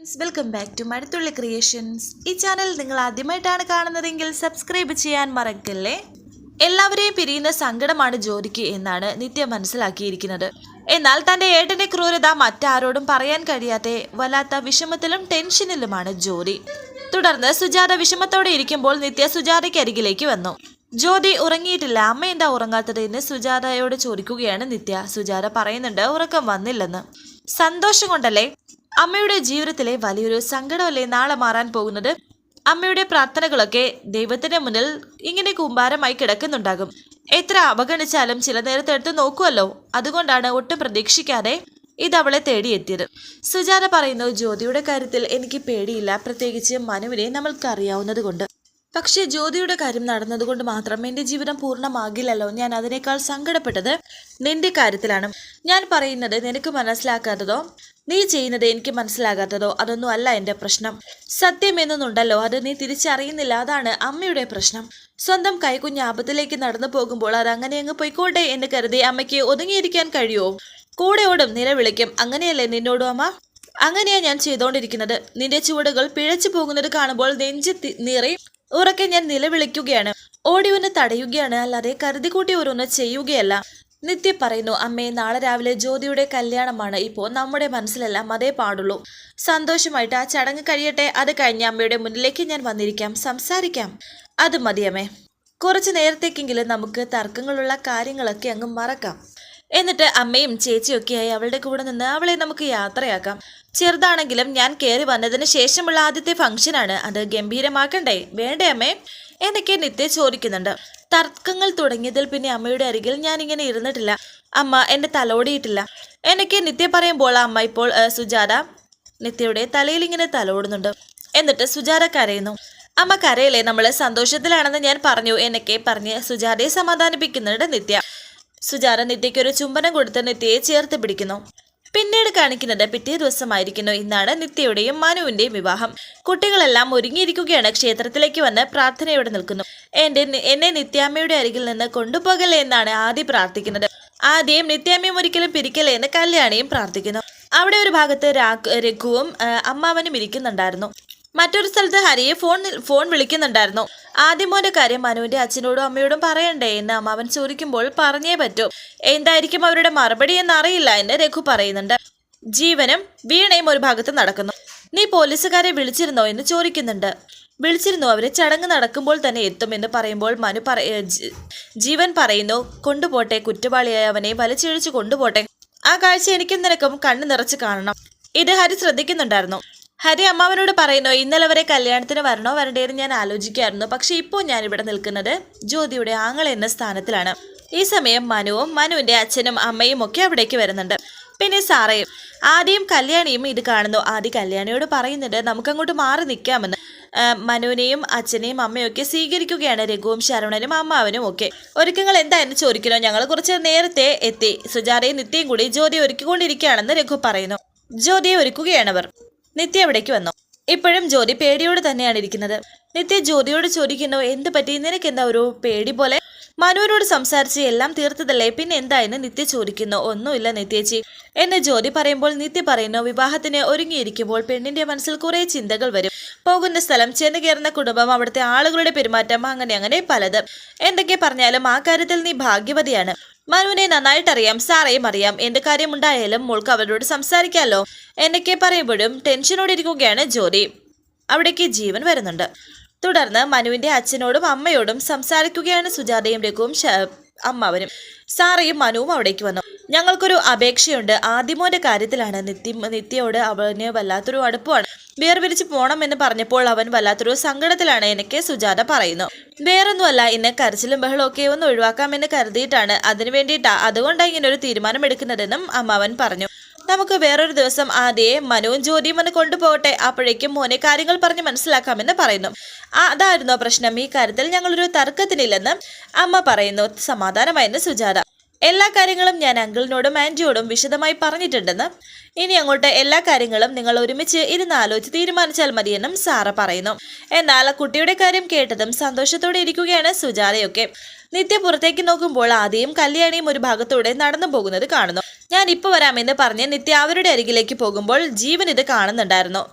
Welcome back to Mazhathulli creations ഈ channel നിങ്ങൾ ആദ്യമായിട്ടാണ് കാണുന്നതെങ്കിൽ സബ്സ്ക്രൈബ് ചെയ്യാൻ മറക്കല്ലേ? എല്ലാവരെയും പിരിയുന്ന സങ്കടമാണ് ജോലിക്ക് എന്നാണ് നിത്യ മനസ്സിലാക്കിയിരിക്കുന്നത്. എന്നാൽ തന്റെ ഏട്ടന്റെ ക്രൂരത മറ്റാരോടും പറയാൻ കഴിയാത്ത വല്ലാത്ത വിഷമത്തിലും ടെൻഷനിലുമാണ് ജോലി തുടർന്ന് സുജാത വിഷമത്തോടെ ഇരിക്കുമ്പോൾ നിത്യ സുജാതയ്ക്ക് അരികിലേക്ക് വന്നു. ജ്യോതി ഉറങ്ങിയിട്ടില്ല. അമ്മ എന്താ ഉറങ്ങാത്തത് എന്ന് സുജാതയോട് ചോദിക്കുകയാണ് നിത്യ. സുജാത പറയുന്നുണ്ട് ഉറക്കം വന്നില്ലെന്ന്. സന്തോഷം കൊണ്ടല്ലേ? അമ്മയുടെ ജീവിതത്തിലെ വലിയൊരു സങ്കടമല്ലേ നാളെ മാറാൻ പോകുന്നത്? അമ്മയുടെ പ്രാർത്ഥനകളൊക്കെ ദൈവത്തിന്റെ മുന്നിൽ ഇങ്ങനെ കൂമ്പാരമായി കിടക്കുന്നുണ്ടാകും. എത്ര അവഗണിച്ചാലും ചില നേരത്തെ എടുത്ത് നോക്കുമല്ലോ അതുകൊണ്ടാണ് ഒട്ടും പ്രതീക്ഷിക്കാതെ ഇത് അവളെ തേടിയെത്തിയത്. സുജാത പറയുന്നു ജ്യോതിയുടെ കാര്യത്തിൽ എനിക്ക് പേടിയില്ല. പ്രത്യേകിച്ച് മനുവിനെ നമ്മൾക്ക് അറിയാവുന്നത് കൊണ്ട്. പക്ഷേ ജ്യോതിയുടെ കാര്യം നടന്നതുകൊണ്ട് മാത്രം എന്റെ ജീവിതം പൂർണമാകില്ലല്ലോ. ഞാൻ അതിനേക്കാൾ സങ്കടപ്പെട്ടത് നിന്റെ കാര്യത്തിലാണ്. ഞാൻ പറയുന്നത് നിനക്ക് മനസ്സിലാക്കാത്തതോ? നീ ചെയ്യുന്നത് എനിക്ക് മനസ്സിലാകാത്തതോ അതൊന്നും അല്ല എന്റെ പ്രശ്നം. സത്യം എന്നൊന്നുണ്ടല്ലോ അത് നീ തിരിച്ചറിയുന്നില്ല അതാണ് അമ്മയുടെ പ്രശ്നം. സ്വന്തം കൈകുഞ്ഞ് ആപത്തിലേക്ക് നടന്നു പോകുമ്പോൾ അത് അങ്ങനെ അങ്ങ് പൊയ്ക്കോട്ടെ എന്ന് കരുതി അമ്മയ്ക്ക് ഒതുങ്ങിയിരിക്കാൻ കഴിയുമോ? കൂടെയോടും നിലവിളിക്കും അങ്ങനെയല്ലേ നിന്നോടും അമ്മ? അങ്ങനെയാ ഞാൻ ചെയ്തുകൊണ്ടിരിക്കുന്നത് നിന്റെ ചുവടുകൾ പിഴച്ചു പോകുന്നത് കാണുമ്പോൾ നെഞ്ചി നിറയും. നീറി ഉറക്കെ ഞാൻ നിലവിളിക്കുകയാണ്. ഓടി ഒന്ന് തടയുകയാണ്. അല്ലാതെ കരുതിക്കൂട്ടി ഓരോന്ന് ചെയ്യുകയല്ല. നിത്യ പറയുന്നു അമ്മേ നാളെ രാവിലെ ജ്യോതിയുടെ കല്യാണമാണ്. ഇപ്പോൾ നമ്മുടെ മനസ്സിലെല്ലാം അതേ പാടുള്ളൂ. സന്തോഷമായിട്ട് ആ ചടങ്ങ് കഴിയട്ടെ. അത് കഴിഞ്ഞ് അമ്മയുടെ മുന്നിലേക്ക് ഞാൻ വന്നിരിക്കാം. സംസാരിക്കാം. അത് മതിയമ്മേ കുറച്ച് നേരത്തേക്കെങ്കിലും നമുക്ക് തർക്കങ്ങളുള്ള കാര്യങ്ങളൊക്കെ അങ്ങ് മറക്കാം. എന്നിട്ട് അമ്മയും ചേച്ചിയൊക്കെയായി അവളുടെ കൂടെ നിന്ന് അവളെ നമുക്ക് യാത്രയാക്കാം. ചെറുതാണെങ്കിലും ഞാൻ കയറി വന്നതിന് ശേഷമുള്ള ആദ്യത്തെ ഫംഗ്ഷനാണ് അത് ഗംഭീരമാക്കണ്ടേ? വേണ്ടേ അമ്മേ? എന്നൊക്കെ നിത്യ ചോദിക്കുന്നുണ്ട്. തർക്കങ്ങൾ തുടങ്ങിയതിൽ പിന്നെ അമ്മയുടെ അരികിൽ ഞാൻ ഇങ്ങനെ ഇരുന്നിട്ടില്ല. അമ്മ എന്നെ തലോടിയിട്ടില്ല. എന്നൊക്കെ നിത്യ പറയുമ്പോൾ അമ്മ ഇപ്പോൾ സുജാത നിത്യയുടെ തലയിൽ ഇങ്ങനെ തലോടുന്നുണ്ട്. എന്നിട്ട് സുജാത കരയുന്നു. അമ്മ കരയല്ലേ? നമ്മൾ സന്തോഷത്തിലാണെന്ന് ഞാൻ പറഞ്ഞു എന്നൊക്കെ പറഞ്ഞ് സുജാതയെ സമാധാനിപ്പിക്കുന്നുണ്ട് നിത്യ. സുജാത നിത്യയ്ക്ക് ഒരു ചുംബനം കൊടുത്ത് നിത്യയെ ചേർത്ത് പിടിക്കുന്നു. പിന്നീട് കാണിക്കുന്നത് പിറ്റേ ദിവസമായിരിക്കുന്നു. ഇന്നാണ് നിത്യയുടെയും മനുവിന്റെയും വിവാഹം. കുട്ടികളെല്ലാം ഒരുങ്ങിയിരിക്കുകയാണ്. ക്ഷേത്രത്തിലേക്ക് വന്ന് പ്രാർത്ഥനയോടെ നിൽക്കുന്നു. എന്റെ എന്നെ നിത്യാമ്മയുടെ അരികിൽ നിന്ന് കൊണ്ടുപോകലേ എന്നാണ് ആദ്യം പ്രാർത്ഥിക്കുന്നത്. ആദ്യം നിത്യാമ്മയും ഒരിക്കലും പിരിക്കലേ എന്ന് കല്യാണിയും പ്രാർത്ഥിക്കുന്നു. അവിടെ ഒരു ഭാഗത്ത് രാഘുവും അമ്മാവനും ഇരിക്കുന്നുണ്ടായിരുന്നു. മറ്റൊരു സ്ഥലത്ത് ഹരിയെ ഫോൺ ഫോൺ വിളിക്കുന്നുണ്ടായിരുന്നു. ആദ്യമോന്റെ കാര്യം മനുവിന്റെ അച്ഛനോടും അമ്മയോടും പറയണ്ടേ? എന്ന് അമ്മാവൻ ചോദിക്കുമ്പോൾ പറഞ്ഞേ പറ്റൂ. എന്തായിരിക്കും അവരുടെ മറുപടി എന്നറിയില്ല എന്ന് രഘു പറയുന്നുണ്ട്. ജീവനും വീണയും ഒരു ഭാഗത്ത് നടക്കുന്നു. നീ പോലീസുകാരെ വിളിച്ചിരുന്നോ? എന്ന് ചോദിക്കുന്നുണ്ട്. വിളിച്ചിരുന്നു. അവർ ചടങ്ങ് നടക്കുമ്പോൾ തന്നെ എത്തുമെന്ന് പറയുമ്പോൾ മനു പറ ജീവൻ പറയുന്നു. കൊണ്ടുപോട്ടെ കുറ്റവാളിയായ അവനെ വലിച്ചിഴിച്ചു കൊണ്ടുപോട്ടെ. ആ കാഴ്ച എനിക്കും നിനക്കും കണ്ണു നിറച്ച് കാണണം. ഇത് ഹരി ശ്രദ്ധിക്കുന്നുണ്ടായിരുന്നു. ഹരി അമ്മാവനോട് പറയുന്നു ഇന്നലെ വരെ കല്യാണത്തിന് വരണോ വരണ്ടേന്ന് ഞാൻ ആലോചിക്കായിരുന്നു. പക്ഷെ ഇപ്പോൾ ഞാൻ ഇവിടെ നിൽക്കുന്നത് ജ്യോതിയുടെ ആങ്ങള എന്ന സ്ഥാനത്തിലാണ്. ഈ സമയം മനുവും മനുവിന്റെ അച്ഛനും അമ്മയും ഒക്കെ അവിടേക്ക് വരുന്നുണ്ട്. പിന്നെ സാറയും. ആദ്യം കല്യാണിയും ഇത് കാണുന്നു. ആദ്യ കല്യാണിയോട് പറയുന്നുണ്ട് നമുക്കങ്ങോട്ട് മാറി നിൽക്കാമെന്ന്. മനുവിനെയും അച്ഛനെയും അമ്മയും ഒക്കെ സ്വീകരിക്കുകയാണ് രഘുവും ശരവണനും അമ്മാവനും ഒക്കെ. ഒരുക്കങ്ങൾ എന്തായെന്ന് ചോദിക്കണോ ഞങ്ങൾ കുറച്ച് നേരത്തെ എത്തി. സുജാതയും നിത്യയും കൂടി ജ്യോതി ഒരുക്കിക്കൊണ്ടിരിക്കുകയാണെന്ന് രഘു പറയുന്നു. ജ്യോതിയെ ഒരുക്കുകയാണവർ നിത്യ അവിടേക്ക് വന്നു? ഇപ്പോഴും ജ്യോതി പേടിയോട് തന്നെയാണ് ഇരിക്കുന്നത്. നിത്യ ജ്യോതിയോട് ചോദിക്കുന്നു എന്ത് പറ്റി? നിനക്ക് എന്താ ഒരു പേടി പോലെ? മനുവിനോട് സംസാരിച്ച് എല്ലാം തീർത്തതല്ലേ? പിന്നെ എന്തായെന്ന് നിത്യ ചോദിക്കുന്നു. ഒന്നുമില്ല നിത്യേച്ചി. എന്ന് ജ്യോതി പറയുമ്പോൾ നിത്യ പറയുന്നു വിവാഹത്തിന് ഒരുങ്ങിയിരിക്കുമ്പോൾ പെണ്ണിന്റെ മനസ്സിൽ കുറേ ചിന്തകൾ വരും. പോകുന്ന സ്ഥലം ചെന്ന് കയറുന്ന കുടുംബം അവിടുത്തെ ആളുകളുടെ പെരുമാറ്റം അങ്ങനെ അങ്ങനെ പലത്. എന്തൊക്കെ പറഞ്ഞാലും ആ കാര്യത്തിൽ നീ ഭാഗ്യവതിയാണ്. മനുവിനെ നന്നായിട്ടറിയാം സാറേയും അറിയാം. എന്ത് കാര്യമുണ്ടായാലും മോൾക്ക് അവരോട് സംസാരിക്കാമല്ലോ എന്നൊക്കെ പറയുമ്പോഴും ടെൻഷനോടെ ഇരിക്കുകയാണ് ജോലി അവിടേക്ക് ജീവൻ വരുന്നുണ്ട്. തുടർന്ന് മനുവിന്റെ അച്ഛനോടും അമ്മയോടും സംസാരിക്കുകയാണ് സുജാതയും രഘുവും അമ്മാവനും. സാറയും മനുവും അവിടേക്ക് വന്നു. ഞങ്ങൾക്കൊരു അപേക്ഷയുണ്ട്. ആദ്യമോന്റെ കാര്യത്തിലാണ്. നിത്യ നിത്യയോട് അവന് വല്ലാത്തൊരു അടുപ്പമാണ്. വേർപിരിച്ച് എന്ന് പറഞ്ഞപ്പോൾ അവൻ വല്ലാത്തൊരു സങ്കടത്തിലാണ് എനിക്ക് സുജാത പറയുന്നു. വേറൊന്നുമല്ല ഇന്ന് കരച്ചിലും ബഹളമൊക്കെ ഒന്ന് ഒഴിവാക്കാമെന്ന് കരുതിയിട്ടാണ് അതിനു വേണ്ടിയിട്ടാ അതുകൊണ്ടാണ് ഇങ്ങനെ ഒരു തീരുമാനം എടുക്കുന്നതെന്നും അമ്മാവൻ പറഞ്ഞു. നമുക്ക് വേറൊരു ദിവസം ആദ്യയെ മനുവും ജ്യോതിയും ഒന്ന് കൊണ്ടുപോകട്ടെ. അപ്പോഴേക്കും മോനെ കാര്യങ്ങൾ പറഞ്ഞ് മനസ്സിലാക്കാമെന്ന് പറയുന്നു. അതായിരുന്നോ പ്രശ്നം? ഈ കാര്യത്തിൽ ഞങ്ങളൊരു തർക്കത്തിനില്ലെന്ന് അമ്മ പറയുന്നു. സമാധാനമായിരുന്നു സുജാത. എല്ലാ കാര്യങ്ങളും ഞാൻ അങ്കിളിനോടും ആന്റിയോടും വിശദമായി പറഞ്ഞിട്ടുണ്ടെന്ന്. ഇനി അങ്ങോട്ട് എല്ലാ കാര്യങ്ങളും നിങ്ങൾ ഒരുമിച്ച് ഇരുന്ന് ആലോചിച്ച് തീരുമാനിച്ചാൽ മതിയെന്നും സാറ പറയുന്നു. എന്നാൽ കുട്ടിയുടെ കാര്യം കേട്ടതും സന്തോഷത്തോടെ ഇരിക്കുകയാണ് സുജാതയൊക്കെ. നിത്യ പുറത്തേക്ക് നോക്കുമ്പോൾ ആദ്യം കല്യാണിയും ഒരു ഭാഗത്തൂടെ നടന്നു പോകുന്നത് കാണുന്നു. ഞാൻ ഇപ്പോൾ വരാമെന്ന് പറഞ്ഞ് നിത്യ അവരുടെ അരികിലേക്ക് പോകുമ്പോൾ ജീവൻ ഇത് കാണുന്നുണ്ടായിരുന്നു.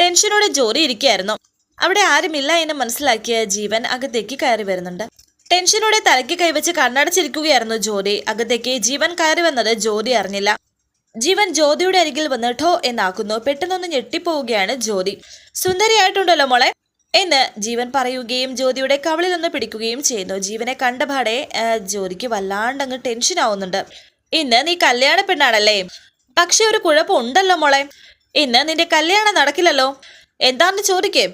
ടെൻഷനോടെ ജോറി ഇരിക്കുകയായിരുന്നു. അവിടെ ആരുമില്ല എന്ന് മനസ്സിലാക്കിയ ജീവൻ അകത്തേക്ക് കയറി വരുന്നുണ്ട്. ടെൻഷനോടെ തലയ്ക്ക് കൈവച്ച് കണ്ണടച്ചിരിക്കുകയായിരുന്നു ജ്യോതി. അകത്തേക്ക് ജീവൻ കയറി വന്നത് ജ്യോതി അറിഞ്ഞില്ല. ജീവൻ ജ്യോതിയുടെ അരികിൽ വന്ന് ഠോ എന്നാക്കുന്നു. പെട്ടെന്നൊന്ന് ഞെട്ടിപ്പോവുകയാണ് ജ്യോതി. സുന്ദരിയായിട്ടുണ്ടല്ലോ മോളെ. എന്ന് ജീവൻ പറയുകയും ജ്യോതിയുടെ കവളിൽ ഒന്ന് പിടിക്കുകയും ചെയ്യുന്നു. ജീവനെ കണ്ടപാടെ ജ്യോതിക്ക് വല്ലാണ്ടങ്ങ് ടെൻഷൻ ആവുന്നുണ്ട്. ഇന്ന് നീ കല്യാണ പെണ്ണാണല്ലേ? പക്ഷെ ഒരു കുഴപ്പമുണ്ടല്ലോ മോളെ. ഇന്ന് നിന്റെ കല്യാണം നടക്കില്ലല്ലോ. എന്താന്ന് ചോദിക്കേ.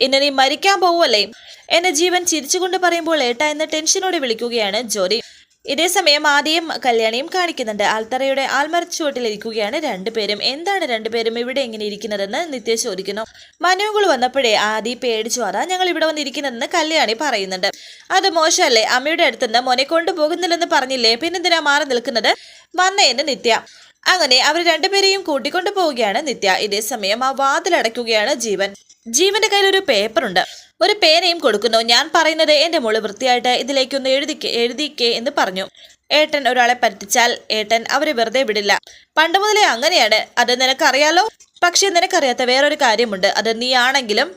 ഇന്ന് നീ മരിക്കാൻ പോവുമല്ലേ എന്നെ ജീവൻ ചിരിച്ചുകൊണ്ട് പറയുമ്പോൾ ഏട്ട എന്ന് ടെൻഷനോടെ വിളിക്കുകയാണ് ജോലി ഇതേസമയം ആദ്യം കല്യാണിയും കാണിക്കുന്നുണ്ട്. ആൽത്തറയുടെ ആൽമരച്ചുവട്ടിലിരിക്കുകയാണ് രണ്ടുപേരും. എന്താണ് രണ്ടുപേരും ഇവിടെ എങ്ങനെ ഇരിക്കുന്നതെന്ന് നിത്യ ചോദിക്കുന്നു. മനുവുകൾ വന്നപ്പോഴേ ആദി പേടിച്ചു അതാ ഞങ്ങൾ ഇവിടെ വന്നിരിക്കുന്നതെന്ന് കല്യാണി പറയുന്നുണ്ട്. അത് മോശമല്ലേ? അമ്മയുടെ അടുത്തുനിന്ന് മോനെ കൊണ്ടുപോകുന്നില്ലെന്ന് പറഞ്ഞില്ലേ? പിന്നെന്തിനാ മാറി നിൽക്കുന്നത്? വന്നേന്ന് നിത്യ. അങ്ങനെ അവർ രണ്ടുപേരെയും കൂട്ടിക്കൊണ്ടു പോവുകയാണ് നിത്യ ഇതേസമയം ആ വാതിലടയ്ക്കുകയാണ് ജീവൻ. ജീവന്റെ കയ്യിൽ ഒരു പേപ്പറുണ്ട്. ഒരു പേനയും കൊടുക്കുന്നു. ഞാൻ പറയുന്നത് എന്റെ മോൾ വൃത്തിയായിട്ട് ഇതിലേക്കൊന്ന് എഴുതിക്കേ എഴുതിക്കേ എന്ന് പറഞ്ഞു. ഏട്ടൻ ഒരാളെ പറ്റിച്ചാൽ ഏട്ടൻ അവരെ വെറുതെ വിടില്ല. പണ്ട് മുതലേ അങ്ങനെയാണ്. അത് നിനക്കറിയാലോ? പക്ഷെ നിനക്കറിയാത്ത വേറൊരു കാര്യമുണ്ട്. അത് നീ ആണെങ്കിലും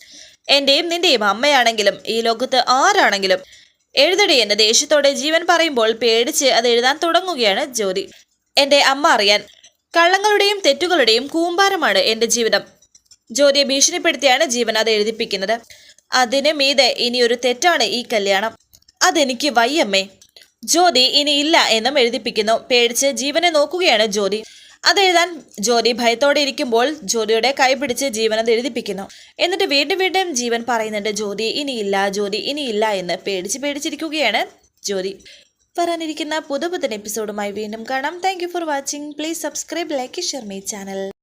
എന്റെയും നിന്റെയും അമ്മയാണെങ്കിലും ഈ ലോകത്ത് ആരാണെങ്കിലും. എഴുതടി എന്ന ദേഷ്യത്തോടെ ജീവൻ പറയുമ്പോൾ പേടിച്ച് അത് എഴുതാൻ തുടങ്ങുകയാണ് ജ്യോതി. എന്റെ അമ്മ അറിയാൻ. കള്ളങ്ങളുടെയും തെറ്റുകളുടെയും കൂമ്പാരമാണ് എന്റെ ജീവിതം. ജ്യോതിയെ ഭീഷണിപ്പെടുത്തിയാണ് ജീവൻ അത് എഴുതിപ്പിക്കുന്നത്. അതിന് മീതെ ഇനി ഒരു തെറ്റാണ് ഈ കല്യാണം. അതെനിക്ക് വയ്യമ്മേ. ജ്യോതി ഇനി ഇല്ല എന്നും എഴുതിപ്പിക്കുന്നു. പേടിച്ച് ജീവനെ നോക്കുകയാണ് ജ്യോതി. അതെഴുതാൻ ജ്യോതി ഭയത്തോടെ ഇരിക്കുമ്പോൾ ജ്യോതിയുടെ കൈ പിടിച്ച് ജീവൻ അത് എഴുതിപ്പിക്കുന്നു. എന്നിട്ട് വീണ്ടും വീണ്ടും ജീവൻ പറയുന്നുണ്ട് ജ്യോതി ഇനിയില്ല ജ്യോതി ഇനിയില്ല എന്ന് പേടിച്ച് പേടിച്ചിരിക്കുകയാണ് ജ്യോതി. വരാനിരിക്കുന്ന പുതു പുതിയ എപ്പിസോഡുമായി വീണ്ടും കാണാം. Thank for watching please subscribe like share my channel